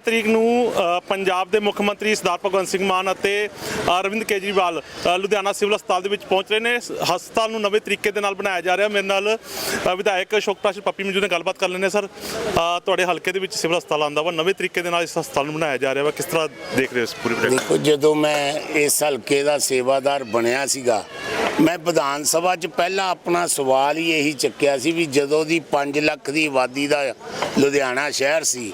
ਤਰੀਕ ਨੂੰ ਪੰਜਾਬ ਦੇ ਮੁੱਖ ਮੰਤਰੀ ਸਰਦਾਰ ਭਗਵੰਤ ਸਿੰਘ ਮਾਨ ਅਤੇ ਅਰਵਿੰਦ ਕੇਜਰੀਵਾਲ ਲੁਧਿਆਣਾ ਸਿਵਲ ਹਸਪਤਾਲ ਦੇ ਵਿੱਚ ਪਹੁੰਚ ਰਹੇ ਨੇ। ਹਸਪਤਾਲ ਨੂੰ ਨਵੇਂ ਤਰੀਕੇ ਦੇ ਨਾਲ ਬਣਾਇਆ ਜਾ ਰਿਹਾ। ਮੇਰੇ ਨਾਲ ਅ, ਵਿਧਾਇਕ ਸ਼ੋਕਪ੍ਰਕਾਸ਼ ਪੱਪੀ ਮਜੂ ਨੇ ਗੱਲਬਾਤ ਕਰ ਲੈਣੇ ਸਰ। ਤੁਹਾਡੇ ਹਲਕੇ ਦੇ ਵਿੱਚ ਸਿਵਲ ਹਸਪਤਾਲ ਆਂਦਾ ਵਾ। ਨਵੇਂ ਤਰੀਕੇ ਦੇ ਨਾਲ ਇਸ ਹਸਪਤਾਲ ਨੂੰ ਬਣਾਇਆ ਜਾ ਰਿਹਾ ਵਾ। ਕਿਸ ਤਰ੍ਹਾਂ ਦੇਖ ਰਹੇ ਹੋ ਇਸ ਪੂਰੀ ਪ੍ਰੋਜੈਕਟ ਦੇਖੋ ਜਦੋਂ ਮੈਂ ਇਸ ਹਲਕੇ ਦਾ ਸੇਵਾਦਾਰ ਬਣਿਆ ਸੀਗਾ ਮੈਂ ਵਿਧਾਨ ਸਭਾ 'ਚ ਪਹਿਲਾਂ ਆਪਣਾ ਸਵਾਲ ਹੀ ਇਹੀ ਚੱਕਿਆ ਸੀ ਵੀ ਜਦੋਂ ਦੀ 5 ਲੱਖ ਦੀ ਆਬਾਦੀ ਦਾ ਲੁਧਿਆਣਾ ਸ਼ਹਿਰ ਸੀ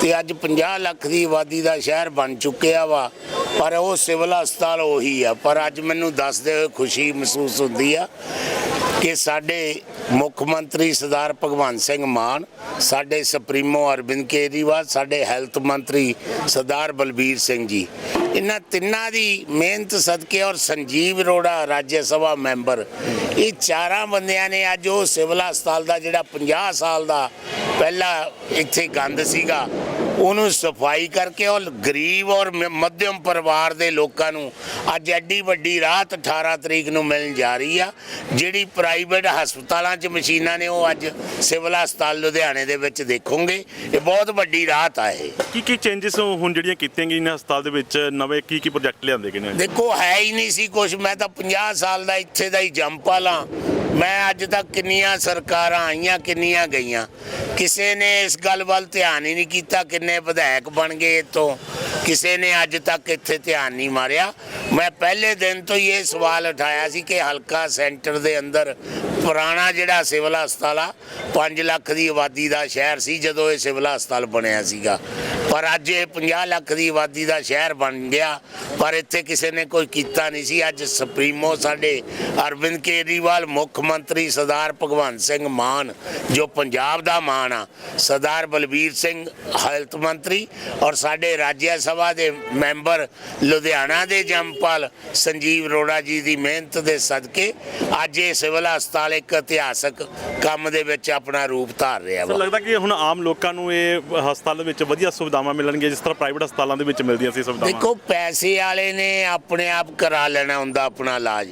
ਤੇ ਅੱਜ 50 ਲੱਖ ਦੀ ਆਬਾਦੀ ਦਾ ਸ਼ਹਿਰ ਬਣ ਚੁੱਕਿਆ ਵਾ, ਪਰ ਉਹ ਸਿਵਲ ਹਸਪਤਾਲ ਉਹੀ ਆ, ਪਰ ਅੱਜ ਮੈਨੂੰ ਦੱਸਦੇ ਹੋਏ ਖੁਸ਼ੀ ਮਹਿਸੂਸ ਹੁੰਦੀ ਆ ਕਿ ਸਾਡੇ ਮੁੱਖ ਮੰਤਰੀ ਸਰਦਾਰ ਭਗਵੰਤ ਸਿੰਘ ਮਾਨ, ਸਾਡੇ ਸੁਪਰੀਮੋ ਅਰਵਿੰਦ ਕੇਜਰੀਵਾਲ, ਸਾਡੇ ਹੈਲਥ ਮੰਤਰੀ ਸਰਦਾਰ ਬਲਬੀਰ ਸਿੰਘ ਜੀ। ਇਹਨਾਂ ਤਿੰਨਾਂ ਦੀ ਮਿਹਨਤ ਸਦਕੇ ਔਰ ਸੰਜੀਵ ਅਰੋੜਾ ਰਾਜ ਸਭਾ ਮੈਂਬਰ। ਇਹ ਚਾਰਾਂ ਬੰਦਿਆਂ ਨੇ ਅੱਜ ਉਹ ਸਿਵਲ ਹਸਪਤਾਲ ਦਾ ਜਿਹੜਾ 50 ਸਾਲ ਦਾ ਪਹਿਲਾ ਇੱਥੇ ਗੰਦ ਸੀਗਾ ਉਹਨੂੰ ਸਫ਼ਾਈ ਕਰਕੇ ਔਰ ਗਰੀਬ ਔਰ ਮੱਧਮ ਪਰਿਵਾਰ ਦੇ ਲੋਕਾਂ ਨੂੰ ਅੱਜ ਐਡੀ ਵੱਡੀ ਰਾਹਤ 18 ਤਰੀਕ ਨੂੰ ਮਿਲਣ ਜਾ ਰਹੀ ਆ ਜਿਹੜੀ ਪ੍ਰਾਈਵੇਟ ਹਸਪਤਾਲਾਂ 'ਚ ਮਸ਼ੀਨਾਂ ਨੇ ਉਹ ਅੱਜ ਸਿਵਲ ਹਸਪਤਾਲ ਲੁਧਿਆਣੇ ਦੇ ਵਿੱਚ ਦੇਖੋਗੇ। ਇਹ ਬਹੁਤ ਵੱਡੀ ਰਾਹਤ ਆ ਇਹ। ਕੀ ਕੀ ਚੇਂਜਸ ਹੁਣ ਜਿਹੜੀਆਂ ਕੀਤੀਆਂ ਗਈਆਂ ਨੇ ਹਸਪਤਾਲ ਦੇ ਵਿੱਚ ਨਵੇਂ ਕੀ ਕੀ ਪ੍ਰੋਜੈਕਟ ਲਿਆਂਦੇ ਗਏ ਨੇ? ਦੇਖੋ ਹੈ ਹੀ ਨਹੀਂ ਸੀ ਕੁਝ ਮੈਂ ਤਾਂ 50 ਸਾਲ ਦਾ ਇੱਥੇ ਦਾ ਹੀ ਜੰਪਾਲਾ ਮੈਂ ਅੱਜ ਤੱਕ ਕਿੰਨੀਆਂ ਸਰਕਾਰਾਂ ਆਈਆਂ, ਕਿੰਨੀਆਂ ਗਈਆਂ। ਕਿਸੇ ਨੇ ਇਸ ਗੱਲ ਵੱਲ ਧਿਆਨ ਹੀ ਨਹੀਂ ਕੀਤਾ ਕਿੰਨੇ ਵਿਧਾਇਕ ਬਣ ਗਏ ਇੱਥੋਂ। ਕਿਸੇ ਨੇ ਅੱਜ ਤੱਕ ਇੱਥੇ ਧਿਆਨ ਨਹੀਂ ਮਾਰਿਆ। ਮੈਂ ਪਹਿਲੇ ਦਿਨ ਤੋਂ ਹੀ ਇਹ ਸਵਾਲ ਉਠਾਇਆ ਸੀ ਕਿ ਹਲਕਾ ਸੈਂਟਰ ਦੇ ਅੰਦਰ ਪੁਰਾਣਾ ਜਿਹੜਾ ਸਿਵਲ ਹਸਪਤਾਲ ਆ 5 ਲੱਖ ਦੀ ਆਬਾਦੀ ਦਾ ਸ਼ਹਿਰ ਸੀ ਜਦੋਂ ਇਹ ਸਿਵਲ ਹਸਪਤਾਲ ਬਣਿਆ ਸੀਗਾ। ਪਰ ਅੱਜ ਇਹ 50 ਲੱਖ ਦੀ ਆਬਾਦੀ ਦਾ ਸ਼ਹਿਰ ਬਣ ਗਿਆ, ਪਰ ਇੱਥੇ ਕਿਸੇ ਨੇ ਕੋਈ ਕੀਤਾ ਨਹੀਂ ਸੀ। ਅੱਜ ਸੁਪਰੀਮੋ ਸਾਡੇ ਅਰਵਿੰਦ ਕੇਜਰੀਵਾਲ, ਮੁੱਖ ਮੰਤਰੀ ਸਰਦਾਰ ਭਗਵੰਤ ਸਿੰਘ ਮਾਨ, ਜੋ ਪੰਜਾਬ ਦਾ ਮਾਨ ਆ, ਸਰਦਾਰ ਬਲਬੀਰ ਸਿੰਘ ਹੈਲਥ ਮੰਤਰੀ ਔਰ ਸਾਡੇ ਰਾਜ ਸਭਾ ਦੇ ਮੈਂਬਰ ਲੁਧਿਆਣਾ ਦੇ ਜੰਪਾਲ ਸੰਜੀਵ ਅਰੋੜਾ ਜੀ ਦੀ ਮਿਹਨਤ ਦੇ ਸਦਕੇ ਅੱਜ ਇਹ ਸਿਵਲ ਹਸਪਤਾਲ ਇੱਕ ਇਤਿਹਾਸਕ ਕੰਮ ਦੇ ਵਿੱਚ ਆਪਣਾ ਰੂਪ ਧਾਰ ਰਿਹਾ ਵਾ। ਲੱਗਦਾ ਕਿ ਹੁਣ ਆਮ ਲੋਕਾਂ ਨੂੰ ਇਹ ਹਸਪਤਾਲ ਦੇ ਵਿੱਚ ਵਧੀਆ ਸੁਵਿਧਾਵਾਂ ਮਿਲਣਗੀਆਂ ਜਿਸ ਤਰ੍ਹਾਂ ਪ੍ਰਾਈਵੇਟ ਹਸਪਤਾਲਾਂ ਦੇ ਵਿੱਚ ਮਿਲਦੀਆਂ ਸੀ ਸੁਵਿਧਾਵਾਂ। ਦੇਖੋ ਪੈਸੇ ਵਾਲੇ ਨੇ ਆਪਣੇ ਆਪ ਕਰਾ ਲੈਣਾ ਹੁੰਦਾ ਆਪਣਾ ਇਲਾਜ।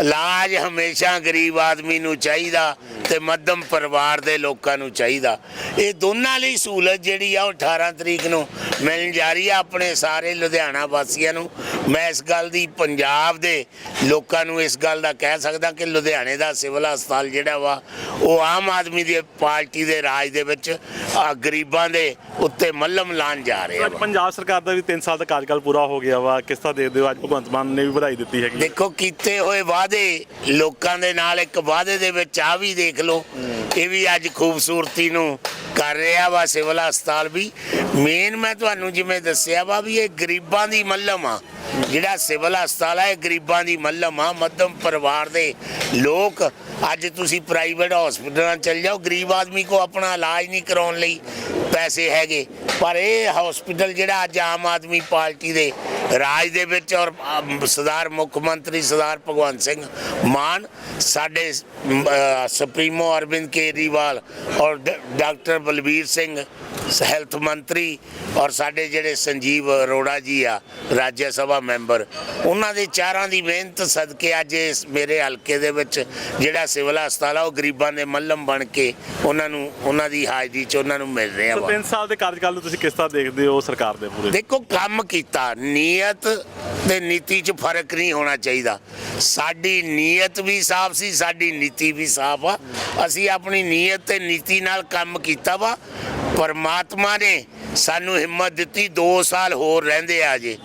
ਇਲਾਜ ਹਮੇਸ਼ਾ ਗਰੀਬ ਆਦਮੀ ਨੂੰ ਚਾਹੀਦਾ ਤੇ ਮੱਧਮ ਪਰਿਵਾਰ ਦੇ ਲੋਕਾਂ ਨੂੰ ਚਾਹੀਦਾ। ਇਹ ਦੋਨਾਂ ਲਈ ਸਹੂਲਤ ਜਿਹੜੀ ਆ ਉਹ 18 ਤਰੀਕ ਨੂੰ ਮਿਲਣ ਜਾ ਰਹੀ ਆ ਆਪਣੇ ਸਾਰੇ ਲੁਧਿਆਣਾ ਵਾਸੀਆਂ ਨੂੰ। ਮੈਂ ਇਸ ਗੱਲ ਦੀ ਪੰਜਾਬ ਦੇ ਲੋਕਾਂ ਨੂੰ ਇਸ ਗੱਲ ਦਾ ਕਹਿ ਸਕਦਾ ਕਿ ਲੁਧਿਆਣੇ ਦਾ ਸਿਵਲ ਹਸਪਤਾਲ ਜਿਹੜਾ ਵਾ ਉਹ ਆਮ ਆਦਮੀ ਦੀ ਪਾਰਟੀ ਦੇ ਰਾਜ ਦੇ ਵਿੱਚ ਆ ਗਰੀਬਾਂ ਦੇ ਉੱਤੇ ਮੱਲਮ ਲਾਣ ਜਾ ਰਿਹਾ ਵਾ। ਪੰਜਾਬ ਸਰਕਾਰ ਦਾ ਵੀ 3 ਸਾਲ ਦਾ ਕਾਰਜਕਾਲ ਪੂਰਾ ਹੋ ਗਿਆ ਵਾ ਕਿਸ ਤਰ੍ਹਾਂ ਦੇਖਦੇ ਹੋ ਅੱਜ ਭਗਵੰਤ ਮਾਨ ਨੇ ਵੀ ਵਧਾਈ ਦਿੱਤੀ ਹੈਗੀ ਦੇਖੋ ਕੀਤੇ ਹੋਏ ਵਾਅਦੇ ਲੋਕਾਂ ਦੇ ਨਾਲ ਇੱਕ ਵਾਅਦੇ ਦੇ ਵਿੱਚ ਆ ਵੀ ਦੇਖ ਲਓ ਇਹ ਵੀ ਅੱਜ ਖੂਬਸੂਰਤੀ ਨੂੰ ਕਰ ਰਿਹਾ ਵਾ ਸਿਵਲ ਹਸਪਤਾਲ ਵੀ। ਮੇਨ ਮੈਂ ਤੁਹਾਨੂੰ ਜਿਵੇਂ ਦੱਸਿਆ ਵਾ ਵੀ ਇਹ ਗਰੀਬਾਂ ਦੀ ਮੱਲਮ ਆ। ਜਿਹੜਾ ਸਿਵਲ ਹਸਪਤਾਲ ਆ ਗਰੀਬਾਂ ਦੀ ਮੱਲਮ ਆ, ਮੱਧਮ ਪਰਿਵਾਰ ਦੇ ਲੋਕ। ਅੱਜ ਤੁਸੀਂ ਪ੍ਰਾਈਵੇਟ ਹਸਪਤਾਲਾਂ 'ਚ ਜਾਓ, ਗਰੀਬ ਆਦਮੀ ਕੋ ਆਪਣਾ ਇਲਾਜ ਨਹੀਂ ਕਰਾਉਣ ਲਈ ਪੈਸੇ ਹੈਗੇ। ਪਰ ਇਹ ਹਸਪੀਟਲ ਜਿਹੜਾ ਅੱਜ ਆਮ ਆਦਮੀ ਪਾਰਟੀ ਦੇ ਰਾਜ ਦੇ ਵਿੱਚ ਔਰ ਸਰਦਾਰ ਮੁੱਖ ਮੰਤਰੀ ਸਰਦਾਰ ਭਗਵੰਤ ਸਿੰਘ ਮਾਨ, ਸਾਡੇ ਸੁਪਰੀਮੋ ਅਰਵਿੰਦ ਕੇਜਰੀਵਾਲ ਔਰ ਡਾਕਟਰ ਬਲਬੀਰ ਸਿੰਘ ਹੈਲਥ ਮੰਤਰੀ ਔਰ ਸਾਡੇ ਜਿਹੜੇ ਸੰਜੀਵ ਅਰੋੜਾ ਜੀ ਆ ਰਾਜ ਸਭਾ ਮੈਂਬਰ ਉਹਨਾਂ ਦੇ ਚਾਰਾਂ ਦੀ ਮਿਹਨਤ ਸਦਕੇ ਅੱਜ ਇਸ ਮੇਰੇ ਹਲਕੇ ਦੇ ਵਿੱਚ ਜਿਹੜਾ ਸਿਵਲ ਹਸਪਤਾਲ ਆ ਉਹ ਗਰੀਬਾਂ ਦੇ ਮੱਲਮ ਬਣ ਕੇ ਉਹਨਾਂ ਨੂੰ ਉਹਨਾਂ ਦੀ ਹਾਜ਼ਰੀ 'ਚ ਉਹਨਾਂ ਨੂੰ ਮਿਲ ਰਿਹਾ ਵਾ। 3 ਸਾਲ ਦੇ ਕਾਰਜਕਾਲ ਨੂੰ ਤੁਸੀਂ ਕਿਸ ਤਰ੍ਹਾਂ ਦੇਖਦੇ ਹੋ ਸਰਕਾਰ ਦੇ ਪੂਰੇ ਦੇਖੋ ਕੰਮ ਕੀਤਾ ਨੀਅਤ ਤੇ ਨੀਤੀ 'ਚ ਫ਼ਰਕ ਨਹੀਂ ਹੋਣਾ ਚਾਹੀਦਾ। ਸਾਡੀ ਨੀਅਤ ਵੀ ਸਾਫ਼ ਸੀ ਸਾਡੀ ਨੀਤੀ ਵੀ ਸਾਫ਼ ਆ। ਅਸੀਂ ਆਪਣੀ ਨੀਅਤ ਤੇ ਨੀਤੀ ਨਾਲ ਕੰਮ ਕੀਤਾ ਵਾ। ਪਰਮਾਤਮਾ ਨੇ ਸਾਨੂੰ ਹਿੰਮਤ ਦਿੱਤੀ 2 ਸਾਲ ਹੋਰ ਰਹਿੰਦੇ ਆ ਜੇ।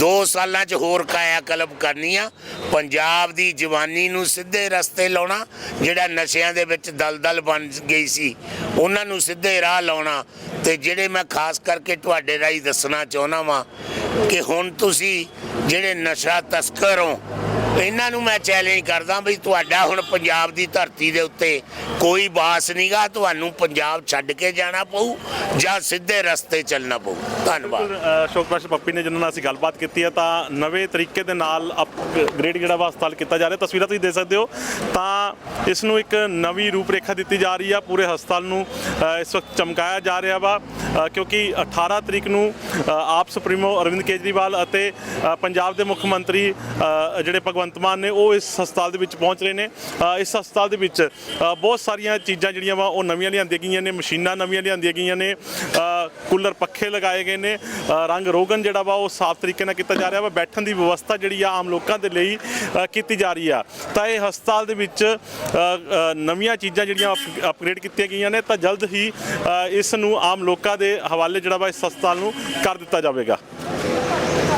2 ਸਾਲਾਂ 'ਚ ਹੋਰ ਕਾਇਆ ਕਲਪ ਕਰਨੀ ਆ ਪੰਜਾਬ ਦੀ ਜਵਾਨੀ ਨੂੰ ਸਿੱਧੇ ਰਸਤੇ ਲਾਉਣਾ, ਜਿਹੜਾ ਨਸ਼ਿਆਂ ਦੇ ਵਿੱਚ ਦਲਦਲ ਬਣ ਗਈ ਸੀ, ਉਹਨਾਂ ਨੂੰ ਸਿੱਧੇ ਰਾਹ ਲਾਉਣਾ। ਤੇ ਜਿਹੜੇ ਮੈਂ ਖਾਸ ਕਰਕੇ ਤੁਹਾਡੇ ਰਾਹੀਂ ਦੱਸਣਾ ਚਾਹੁੰਦਾ ਵਾਂ ਕਿ ਹੁਣ ਤੁਸੀਂ ਜਿਹੜੇ ਨਸ਼ਾ ਤਸਕਰ ਹੋ ਇਹਨਾਂ ਨੂੰ ਮੈਂ ਚੈਲੰਜ ਕਰਦਾ ਵੀ ਤੁਹਾਡਾ ਹੁਣ ਪੰਜਾਬ ਦੀ ਧਰਤੀ ਦੇ ਉੱਤੇ ਕੋਈ ਬਾਸ ਨਹੀਂਗਾ ਤੁਹਾਨੂੰ ਪੰਜਾਬ ਛੱਡ ਕੇ ਜਾਣਾ ਪਊ ਜਾਂ ਸਿੱਧੇ ਰਸਤੇ ਚੱਲਣਾ ਪਊ। ਧੰਨਵਾਦ। ਸ਼ੋਕਪ੍ਰਕਾਸ਼ ਪੱਪੀ ਨੇ ਜਿਹਨਾਂ ਨਾਲ ਅਸੀਂ ਗੱਲਬਾਤ ਕੀਤੀ ਹੈ, ਤਾਂ ਨਵੇਂ ਤਰੀਕੇ ਦੇ ਨਾਲ ਅਪਗ੍ਰੇਡ ਜਿਹੜਾ ਵਾ ਹਸਪਤਾਲ ਕੀਤਾ ਜਾ ਰਿਹਾ, ਤਸਵੀਰਾਂ ਤੁਸੀਂ ਦੇਖ ਸਕਦੇ ਹੋ। ਤਾਂ ਇਸ ਨੂੰ ਇੱਕ ਨਵੀਂ ਰੂਪਰੇਖਾ ਦਿੱਤੀ ਜਾ ਰਹੀ ਆ, ਪੂਰੇ ਹਸਪਤਾਲ ਨੂੰ ਇਸ ਵਕਤ ਚਮਕਾਇਆ ਜਾ ਰਿਹਾ ਵਾ। ਕਿਉਂਕਿ 18 ਤਰੀਕ ਨੂੰ ਆਪ ਸੁਪਰੀਮੋ ਅਰਵਿੰਦ ਕੇਜਰੀਵਾਲ ਅਤੇ ਪੰਜਾਬ ਦੇ ਮੁੱਖ ਮੰਤਰੀ ਜਿਹੜੇ ਭਗਵੰਤ ਮਾਨ ਨੇ, ਉਹ ਇਸ ਹਸਪਤਾਲ ਦੇ ਵਿੱਚ ਪਹੁੰਚ ਰਹੇ ਨੇ। ਇਸ ਹਸਪਤਾਲ ਦੇ ਵਿੱਚ ਬਹੁਤ ਸਾਰੀਆਂ ਚੀਜ਼ਾਂ ਜਿਹੜੀਆਂ ਵਾ, ਉਹ ਨਵੀਆਂ ਲਿਆਂਦੀਆਂ ਗਈਆਂ ਨੇ, ਮਸ਼ੀਨਾਂ ਨਵੀਆਂ ਲਿਆਂਦੀਆਂ ਗਈਆਂ ਨੇ। ਕੂਲਰ ਪੱਖੇ ਲਗਾਏ ਗਏ ਨੇ। ਰੰਗ ਰੋਗਨ ਜਿਹੜਾ ਵਾ ਉਹ ਸਾਫ਼ ਤਰੀਕੇ ਨਾਲ ਕੀਤਾ ਜਾ ਰਿਹਾ ਵਾ। ਬੈਠਣ ਦੀ ਵਿਵਸਥਾ ਜਿਹੜੀ ਆ ਆਮ ਲੋਕਾਂ ਦੇ ਲਈ ਕੀਤੀ ਜਾ ਰਹੀ ਆ। ਤਾਂ ਇਹ ਹਸਪਤਾਲ ਦੇ ਵਿੱਚ ਨਵੀਆਂ ਚੀਜ਼ਾਂ ਜਿਹੜੀਆਂ ਅਪ- ਅਪਗ੍ਰੇਡ ਕੀਤੀਆਂ ਗਈਆਂ ਨੇ, ਤਾਂ ਜਲਦ ਹੀ ਇਸ ਨੂੰ ਆਮ ਲੋਕਾਂ ਦੇ ਹਵਾਲੇ ਜਿਹੜਾ ਵਾ ਇਸ ਹਸਪਤਾਲ ਨੂੰ ਕਰ ਦਿੱਤਾ ਜਾਵੇਗਾ।